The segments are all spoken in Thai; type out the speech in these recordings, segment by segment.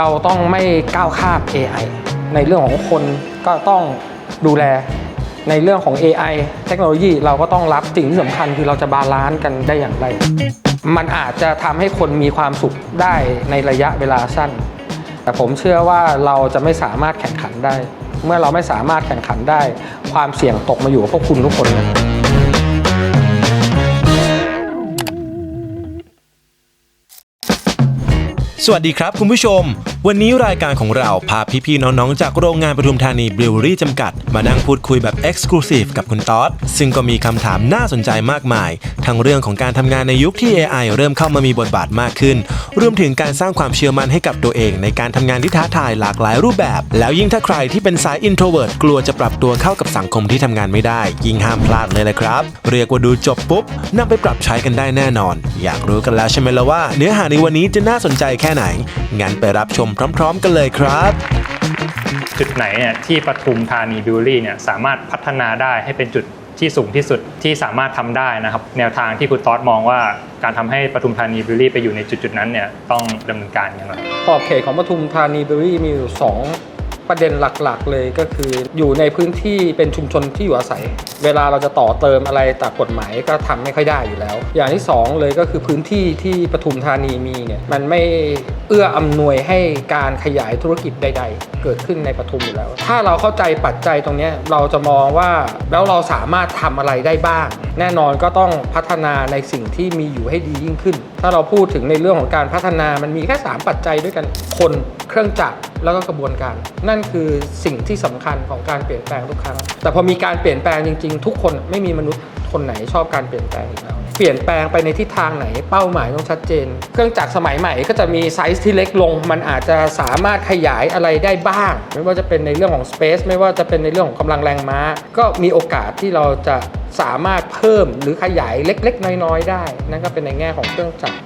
เราต้องไม่ก้าวข้าม AI ในเรื่องของคนก็ต้องดูแลในเรื่องของ AI เทคโนโลยีเราก็ต้องรับสิ่งที่สำคัญคือเราจะบาลานซ์กันได้อย่างไร มันอาจจะทำให้คนมีความสุขได้ในระยะเวลาสั้น แต่ผมเชื่อว่าเราจะไม่สามารถแข่งขันได้ เมื่อเราไม่สามารถแข่งขันได้ ความเสี่ยงตกมาอยู่กับพวกคุณทุกคนเลย สวัสดีครับคุณผู้ชม วันนี้รายการของเราพาพี่ๆน้องๆ จากโรงงานปทุมธานีบริวรี่จำกัด มานั่งพูดคุยแบบ Exclusive กับคุณต๊อด ซึ่งก็มีคำถามน่าสนใจมากมาย ทั้งเรื่องของการทำงานในยุคที่ AI เริ่มเข้ามามีบทบาทมากขึ้น รวมถึงการสร้างความเชื่อมั่นให้กับตัวเอง ในการทำงานที่ท้าทายหลากหลายรูปแบบ แล้วยิ่งถ้าใครที่เป็นสาย introvert กลัวจะปรับตัวเข้ากับสังคมที่ทำงานไม่ได้ ยิ่งห้ามพลาดเลยนะครับ เรียกว่าดูจบปุ๊บนำไปปรับใช้กันได้แน่นอน อยากรู้กันแล้วใช่ไหมล่ะว่า เนื้อหาในวันนี้จะน่าสนใจแค่ไหนงั้นไปรับชมพร้อม ๆ กันเลยครับ จุดไหนเนี่ยที่ปทุมธานีบิวรี่เนี่ยสามารถพัฒนาได้ให้เป็นจุดที่สูงที่สุดที่สามารถทำได้นะครับ แนวทางที่คุณต๊อดมองว่าการทำให้ปทุมธานีบิวรี่ไปอยู่ในจุดๆนั้นเนี่ยต้องดำเนินการอย่างไรขอบเขตของปทุมธานีเบอรี่มีอยู่ 2 ประเด็นหลักๆ เลยก็คืออยู่ในพื้นที่เป็นชุมชนที่อยู่อาศัย เวลาเราจะต่อเติมอะไรตามกฎหมายก็ทำไม่ค่อยได้อยู่แล้ว อย่างที่ 2 เลยก็คือพื้นที่ที่ปทุมธานีมีเนี่ยมันไม่เอื้ออำนวยให้การขยายธุรกิจใด ๆ เกิดขึ้นในปทุมอยู่แล้ว ถ้าเราเข้าใจปัจจัยตรงนี้เราจะมองว่าแล้วเราสามารถทำอะไรได้บ้าง แน่นอนก็ต้องพัฒนาในสิ่งที่มีอยู่ให้ดียิ่งขึ้น ถ้าเราพูดถึงในเรื่องของการพัฒนามันมีแค่ 3 ปัจจัยด้วยกันคนเครื่องจักรแล้วก็กระบวนการนั่นั่นคือสิ่งที่สำคัญของการเปลี่ยนแปลงทุกครั้ง แต่พอมีการเปลี่ยนแปลงจริง ๆ ทุกคนไม่มีมนุษย์คนไหนชอบการเปลี่ยนแปลงอีกแล้ว เปลี่ยนแปลงไปในทิศทางไหนเป้าหมายต้องชัดเจน เครื่องจักรสมัยใหม่ก็จะมีไซส์ที่เล็กลง มันอาจจะสามารถขยายอะไรได้บ้าง ไม่ว่าจะเป็นในเรื่องของ Space ไม่ว่าจะเป็นในเรื่องของกำลังแรงม้า ก็มีโอกาสที่เราจะสามารถเพิ่มหรือขยายเล็ก ๆ น้อย ๆ ได้ นั่นก็เป็นในแง่ของเครื่องจักร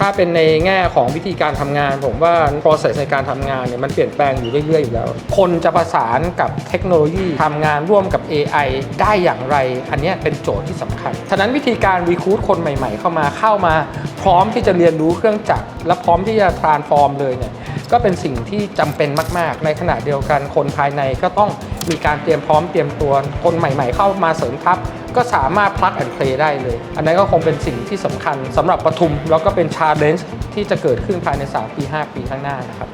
ถ้าเป็นในแง่ของวิธีการทำงาน ผมว่า process ในการทำงานเนี่ยมันเปลี่ยนแปลงอยู่เรื่อยๆอยู่แล้ว คนจะประสานกับเทคโนโลยีทำงานร่วมกับ AI ได้อย่างไร อันนี้เป็นโจทย์ที่สำคัญ ฉะนั้นวิธีการ recruit คนใหม่ ๆ เข้ามาเข้ามา พร้อมที่จะเรียนรู้เครื่องจักร และพร้อมที่จะ transform เลยเนี่ยก็เป็นสิ่งที่จำเป็นมาก ๆ ในขณะเดียวกันคนภายในก็ต้องมีการเตรียมพร้อมเตรียมตัวคนใหม่ ๆ เข้ามาเสริมทัพ ก็สามารถพลักแอนเพลย์ได้เลย อันนั้นก็คงเป็นสิ่งที่สำคัญสำหรับปทุม แล้วก็เป็น challenge ที่จะเกิดขึ้นภายใน 3 ปี 5 ปีข้างหน้านะครับ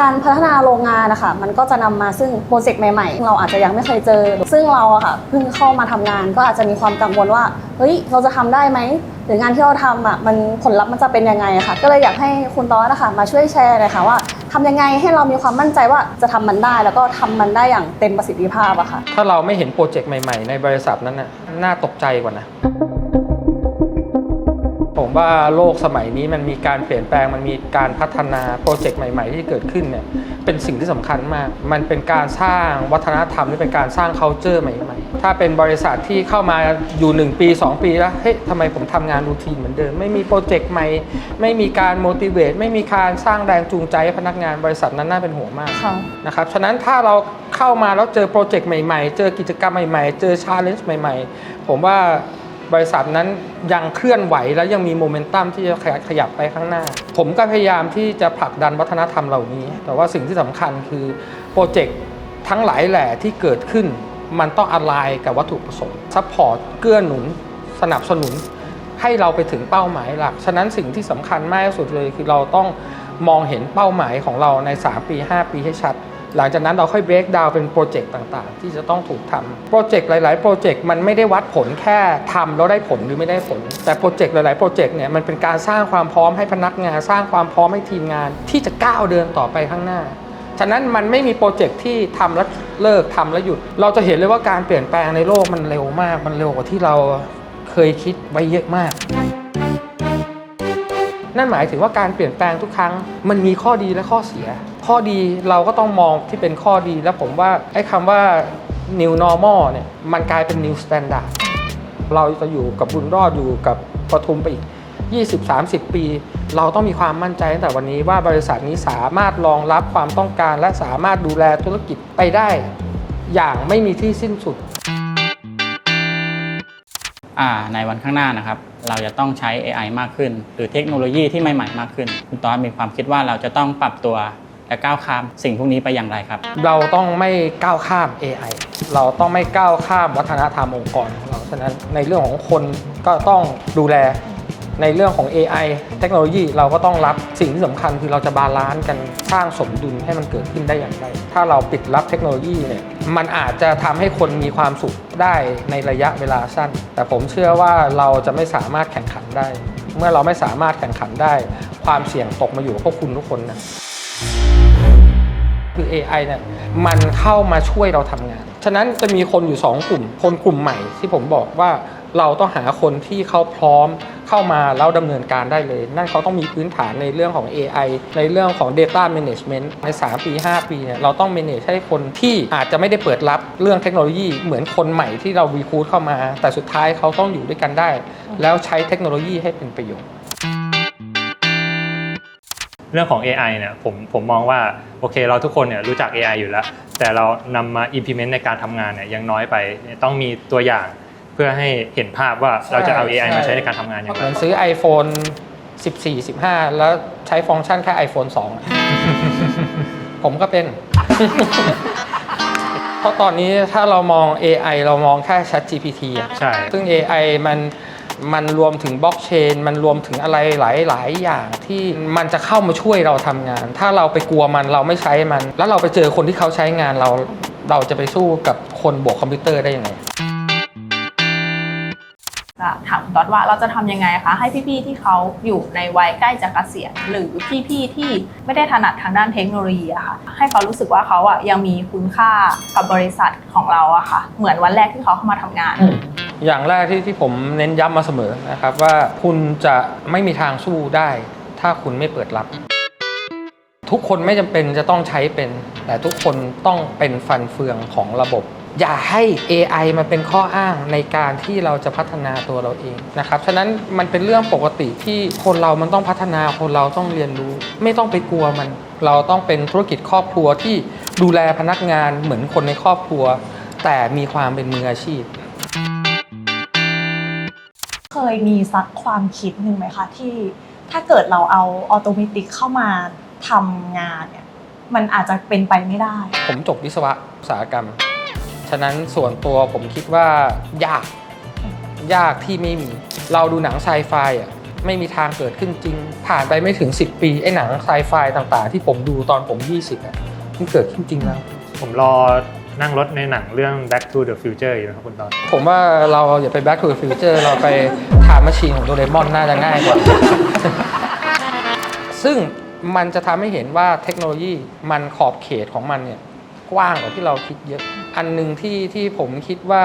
การพัฒนาโรงงานนะคะมันก็จะนำมาซึ่งโปรเจกต์ใหม่ๆ เราอาจจะยังไม่เคยเจอ ซึ่งเราอะค่ะเพิ่งเข้ามาทำงานก็อาจจะมีความกังวลว่าเฮ้ยเราจะทำได้ไหมหรืองานที่เราทำอะมันผลลัพธ์มันจะเป็นยังไงอะค่ะ ก็เลยอยากให้คุณต้อนะคะมาช่วยแชร์หน่อยค่ะว่าทำยังไงให้เรามีความมั่นใจว่าจะทำมันได้ แล้วก็ทำมันได้อย่างเต็มประสิทธิภาพอะค่ะถ้าเราไม่เห็นโปรเจกต์ใหม่ ๆ ในบริษัทนั้นน่ะน่าตกใจกว่านะ ผมว่าโลกสมัยนี้มันมีการเปลี่ยนแปลงมันมีการพัฒนาโปรเจกต์ใหม่ ๆ ที่เกิดขึ้นเนี่ยเป็นสิ่งที่สำคัญมาก มันเป็นการสร้างวัฒนธรรมหรือเป็นการสร้าง culture ใหม่ ๆ ถ้าเป็นบริษัทที่เข้ามาอยู่ 1 ปี 2 ปีแล้วเฮ้ยทำไมผมทำงานรูทีนเหมือนเดิม ไม่มีโปรเจกต์ใหม่ ไม่มีการ motivate ไม่มีการสร้างแรงจูงใจให้พนักงานบริษัทนั้นน่าเป็นห่วงมากค่ะนะครับฉะนั้นถ้าเราเข้ามาแล้วเจอโปรเจกต์ใหม่ ๆ เจอกิจกรรมใหม่ ๆ เจอชาเลนจ์ใหม่ ๆ ผมว่า บริษัทนั้นยังเคลื่อนไหวและยังมีโมเมนตัมที่จะขยับไปข้างหน้า ผมก็พยายามที่จะผลักดันวัฒนธรรมเหล่านี้ แต่ว่าสิ่งที่สำคัญคือโปรเจกต์ทั้งหลายแหล่ที่เกิดขึ้น มันต้องอ l ไลน์กับวัตถุประสงค์ซัพพอร์ตเกื้อหนุน สนับสนุน ให้เราไปถึงเป้าหมายหลัก ฉะนั้นสิ่งที่สำคัญมากที่สุดเลยคือเราต้องมองเห็นเป้าหมายของเราใน 3 ปี 5 ปีให้ชัด หลังจากนั้นเราค่อยเบรกดาวเป็นโปรเจกต์ต่างๆ ที่จะต้องถูกทำโปรเจกต์หลาย ๆ โปรเจกต์มันไม่ได้วัดผลแค่ทำแล้วได้ผลหรือไม่ได้ผล แต่โปรเจกต์หลาย ๆ โปรเจกต์เนี่ยมันเป็นการสร้างความพร้อมให้พนักงาน สร้างความพร้อมให้ทีมงานที่จะก้าวเดินต่อไปข้างหน้าฉะนั้นมันไม่มีโปรเจกต์ที่ทำแล้วเลิกทำแล้วหยุด เราจะเห็นเลยว่าการเปลี่ยนแปลงในโลกมันเร็วมาก มันเร็วกว่าที่เราเคยคิดไว้เยอะมาก นั่นหมายถึงว่าการเปลี่ยนแปลงทุกครั้ง มันมีข้อดีและข้อเสีย ข้อดีเราก็ต้องมองที่เป็นข้อดีและผมว่าไอ้คำว่า new normal เนี่ยมันกลายเป็น new standard เราจะอยู่กับบุญรอดอยู่กับปทุมไปอีก 20-30 ปี เราต้องมีความมั่นใจตั้งแต่วันนี้ว่าบริษัทนี้สามารถรองรับความต้องการ และสามารถดูแลธุรกิจไปได้ อย่างไม่มีที่สิ้นสุดอ่าในวันข้างหน้านะครับ เราจะต้องใช้ AI มากขึ้น หรือเทคโนโลยีที่ใหม่ ๆ มากขึ้น คุณตอสมีความคิดว่าเราจะต้องปรับตัว และก้าวข้ามสิ่งพวกนี้ไปอย่างไรครับ เราต้องไม่ก้าวข้าม AI เราต้องไม่ก้าวข้ามวัฒนธรรมองค์กรของเราฉะนั้นในเรื่องของคนก็ต้องดูแลในเรื่องของ AI เทคโนโลยีเราก็ต้องรับสิ่งที่สำคัญคือเราจะบาลานซ์กันสร้างสมดุลให้มันเกิดขึ้นได้อย่างไร ถ้าเราปิดรับเทคโนโลยีเนี่ยมันอาจจะทำให้คนมีความสุขได้ในระยะเวลาสั้น แต่ผมเชื่อว่าเราจะไม่สามารถแข่งขันได้ เมื่อเราไม่สามารถแข่งขันได้ ความเสี่ยงตกมาอยู่กับพวกคุณทุกคนนะ คือ AI เนี่ยมันเข้ามาช่วยเราทำงาน ฉะนั้นจะมีคนอยู่ 2 กลุ่ม คนกลุ่มใหม่ที่ผมบอกว่าเราต้องหาคนที่เขาพร้อมเข้ามาแล้วดำเนินการได้เลย นั่นเขาต้องมีพื้นฐานในเรื่องของ AI ในเรื่องของ Data Management ใน 3 ปี 5 ปีเนี่ยเราต้อง manage ให้คนที่อาจจะไม่ได้เปิดรับเรื่องเทคโนโลยีเหมือนคนใหม่ที่เราวีคูดเข้ามา แต่สุดท้ายเขาต้องอยู่ด้วยกันได้ แล้วใช้เทคโนโลยีให้เป็นประโยชน์ เรื่องของ AI เนี่ยผมผมมองว่าโอเคเราทุกคนเนี่ยรู้จัก AI อยู่แล้ว แต่เรานำมา implement ในการทำงานเนี่ยยังน้อยไปต้องมีตัวอย่างเพื่อให้เห็นภาพว่าเราจะเอา AI มาใช้ในการทำงานอย่างเหไรมือนซื้อ iPhone 14 15 แล้วใช้ฟังก์ชันแค่ iPhone 2อะผมก็เป็น เพราะตอนนี้ถ้าเรามอง AI เรามองแค่ Chat GPT อะใช่ ซึ่ง AI มัน มันรวมถึงบล็อกเชน มันรวมถึงอะไรหลายหลายอย่างที่มันจะเข้ามาช่วยเราทำงาน ถ้าเราไปกลัวมันเราไม่ใช้มัน แล้วเราไปเจอคนที่เขาใช้งานเราเราจะไปสู้กับคนบวกคอมพิวเตอร์ได้ยังไงจะถามคุณต๊อดว่าเราจะทำยังไงคะ ให้พี่ๆที่เขาอยู่ในวัยใกล้จะเกษียณหรือพี่ๆที่ไม่ได้ถนัดทางด้านเทคโนโลยีอะค่ะ ให้เขารู้สึกว่าเขาอะยังมีคุณค่ากับบริษัทของเราอะค่ะ เหมือนวันแรกที่เขาเข้ามาทำงาน อย่างแรกที่ที่ผมเน้นย้ำมาเสมอนะครับว่าคุณจะไม่มีทางสู้ได้ ถ้าคุณไม่เปิดรับ ทุกคนไม่จำเป็นจะต้องใช้เป็น แต่ทุกคนต้องเป็นฟันเฟืองของระบบ อย่าให้ AI มันเป็นข้ออ้างในการที่เราจะพัฒนาตัวเราเองนะครับฉะนั้นมันเป็นเรื่องปกติที่คนเรามันต้องพัฒนาคนเราต้องเรียนรู้ ไม่ต้องไปกลัวมัน เราต้องเป็นธุรกิจครอบครัวที่ดูแลพนักงานเหมือนคนในครอบครัว แต่มีความเป็นมืออาชีพ ยมีสักความคิดหนึ่งไหมคะที่ถ้าเกิดเราเอาออโตเมติกเข้ามาทำงานเนี่ยมันอาจจะเป็นไปไม่ได้ ผมจบวิศวะอุตสาหกรรม ฉะนั้นส่วนตัวผมคิดว่ายาก ยากที่ไม่มี เราดูหนังไซไฟอะไม่มีทางเกิดขึ้นจริง ผ่านไปไม่ถึง 10 ปีไอ้หนังไซไฟต่างๆ ที่ผมดูตอนผม 20อะมันเกิดขึ้นจริงแล้ว ผมรอ นั่งรถในหนังเรื่อง Back to the Future อยู่นะครับคุณตอน ผมว่าเราอย่าไป back to the future เราไปถามมาชีนของโดเรมอนน่าจะง่ายกว่า ซึ่งมันจะทำให้เห็นว่าเทคโนโลยีมันขอบเขตของมันเนี่ยกว้างกว่าที่เราคิดเยอะ อันหนึ่งที่ที่ผมคิดว่า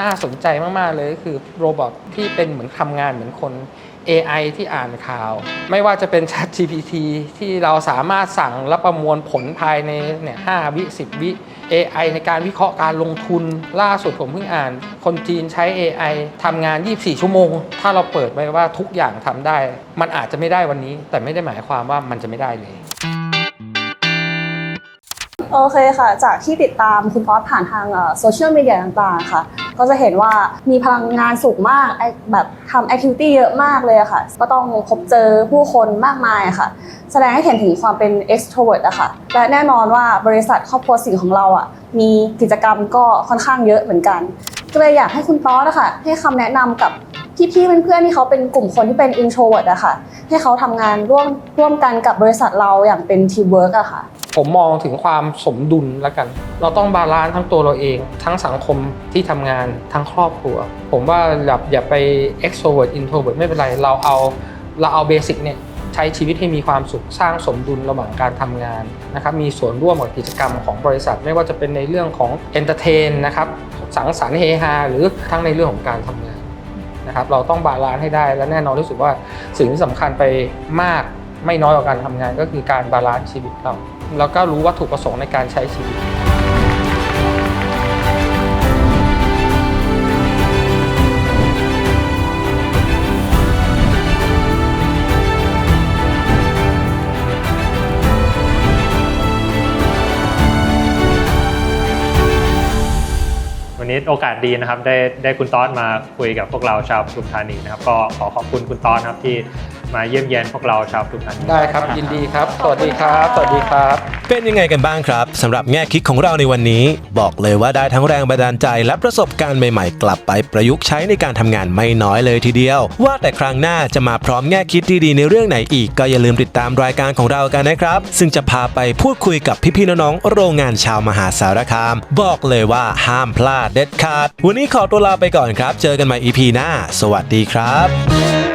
น่าสนใจมาก ๆ เลยก็คือโรบอทที่เป็นเหมือนทำงานเหมือนคน AI ที่อ่านข่าว ไม่ว่าจะเป็น Chat GPT ที่เราสามารถสั่งและประมวลผลภายในเนี่ย5วิ10วิ AI ในการวิเคราะห์การลงทุนล่าสุดผมเพิ่งอ่าน คนจีนใช้ AI ทำงาน 24 ชั่วโมง ถ้าเราเปิดไว้ว่าทุกอย่างทำได้ มันอาจจะไม่ได้วันนี้ แต่ไม่ได้หมายความว่ามันจะไม่ได้เลย โอเคค่ะ จากที่ติดตามคุณป๊อตผ่านทางโซเชียลมีเดียต่างๆ ค่ะ ก็จะเห็นว่ามีพลังงานสูงมากแบบทำแอคทิวิตี้เยอะมากเลยค่ะ ก็ต้องพบเจอผู้คนมากมายค่ะ แสดงให้เห็นถึงความเป็น extrovert อะค่ะ และแน่นอนว่าบริษัทครอบครัวสิ่งของเราอะมีกิจกรรมก็ค่อนข้างเยอะเหมือนกัน ก็เลยอยากให้คุณป๊อตอะค่ะให้คำแนะนำกับพี่ๆเพื่อนๆที่เขาเป็นกลุ่มคนที่เป็น introvert อะค่ะ ให้เขาทำงานร่วมร่วมกันกับบริษัทเราอย่างเป็น teamwork อะค่ะ ผมมองถึงความสมดุลแล้วกัน เราต้องบาลานซ์ทั้งตัวเราเอง ทั้งสังคมที่ทำงานทั้งครอบครัว ผมว่าอย่าอย่าไป extrovert introvert ไม่เป็นไรเราเอาเราเอาเบสิกเนี่ยใช้ชีวิตให้มีความสุขสร้างสมดุลระหว่างการทำงานนะครับมีส่วนร่วมกับกิจกรรมของบริษัท ไม่ว่าจะเป็นในเรื่องของ entertain นนะครับสังสรรค์เฮฮาหรือทั้งในเรื่องของการทำงานนะครับเราต้องบาลานซ์ให้ได้และแน่นอนรู้สึกว่าสิ่งที่สำคัญไปมาก ไม่น้อยกว่าการทำงานก็คือการบาลานซ์ชีวิตเรา แล้วก็รู้วัตถุประสงค์ในการใช้ชีวิตวันนี้นี้โอกาสดีนะครับได้ได้คุณต๊อดมาคุยกับพวกเราชาวปทุมธานีนะครับ ก็ขอขอบคุณคุณต๊อดนะครับที่มาเยี่ยมเยียนพวกเราชาวปทุมธานีได้ครับยินดีครับ สวัสดีครับ สวัสดีครับ เป็นยังไงกันบ้างครับสำหรับแง่คิดของเราในวันนี้ บอกเลยว่าได้ทั้งแรงบันดาลใจ และประสบการณ์ใหม่ๆ กลับไปประยุกต์ใช้ในการทำงานไม่น้อยเลยทีเดียว ว่าแต่ครั้งหน้าจะมาพร้อมแง่คิดดีๆในเรื่องไหนอีกก็อย่าลืมติดตามรายการของเรากันนะครับ ซึ่งจะพาไปพูดคุยกับพี่ๆน้องๆโรงงานชาวมหาสารคาม บอกเลยว่าห้ามพลาดเด็ดขาด วันนี้ขอตัวลาไปก่อนครับ เจอกันใหม่ EP หน้า สวัสดีครับ